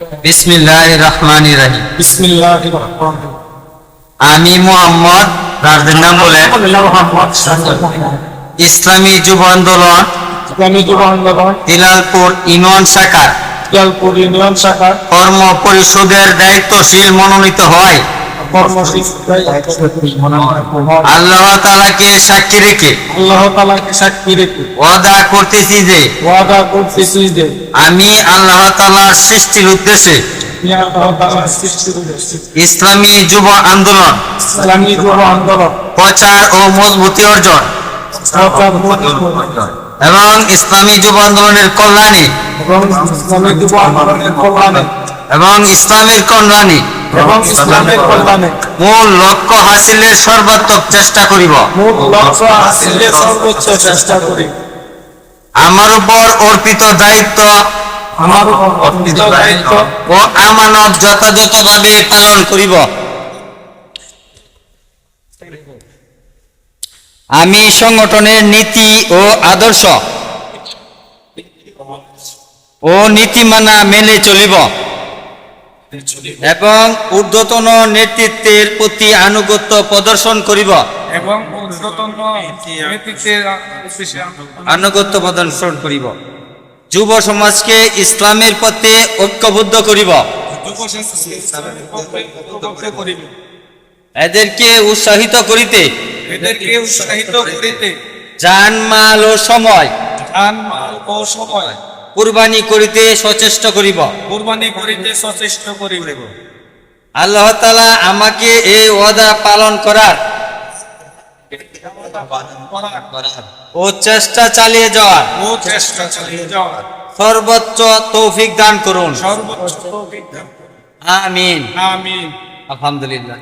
বিসমিল্লাহ রহমান রাহিম। বিসমিল্লাহ আমি মোহাম্মদ নাম বলে ইসলামী যুব আন্দোলন ইসলামী যুব আন্দোলন হিলালপুর ইউনিয়ন শাখা দিলালপুর ইউনিয়ন শাখা কর্ম পরিষদের দায়িত্বশীল মনোনীত হয়। আল্লাহ তালাকে সাক্ষী রেখে। আল্লাহ তালাকে সাক্ষী রেখে। ওয়াদা করতেছি যে ওয়াদা করতেছি যে আমি আল্লাহ তালার সৃষ্টির উদ্দেশ্যে ইসলামী যুব আন্দোলন ইসলামী যুব আন্দোলন প্রচার ও মজবুতি অর্জন এবং ইসলামী যুব আন্দোলনের কল্যাণে এবং ইসলামের কল্যাণে এবং ইসলামের কল্যাণে। মূল লক্ষ্য হাসিলের সর্বাত্মক চেষ্টা করিব। মূল লক্ষ্য হাসিলের সর্বোচ্চ চেষ্টা করি। আমার উপর অর্পিত দায়িত্ব। আমার উপর অর্পিত দায়িত্ব। ও আমানত যথাযথভাবে পালন করিব। আমি সংগঠনের নীতি ও আদর্শ। ও নীতিমানা মেনে চলিব। এবং ঊর্ধ্বতন নেতৃত্বের প্রতি আনুগত্য প্রদর্শন করিব। এবং ঊর্ধ্বতন নেতৃত্বের আনুগত্য প্রদর্শন করিব। যুব সমাজকে ইসলামের পথে ঐক্যবদ্ধ করিব। এদেরকে উৎসাহিত করিতে। এদেরকে উৎসাহিত করিতে। জান মাল ও সময়। ধান মাল ও সময়। কুরবানি করিতে সচেষ্ট করিব। কুরবানি করিতে সচেষ্ট করিবে। আল্লাহ তালা আমাকে এই ওয়াদা পালন করার ও চেষ্টা চালিয়ে যাওয়ার ও চেষ্টা চালিয়ে যাওয়ার সর্বোচ্চ তৌফিক দান করুন। সর্বোচ্চ বিদ্যা আমিন। আমিন। আলহামদুলিল্লাহ।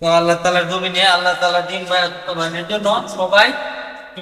তো আল্লাহ তালার জমিনে আল্লাহ তালা দিন বায়ানের জন্য সবাই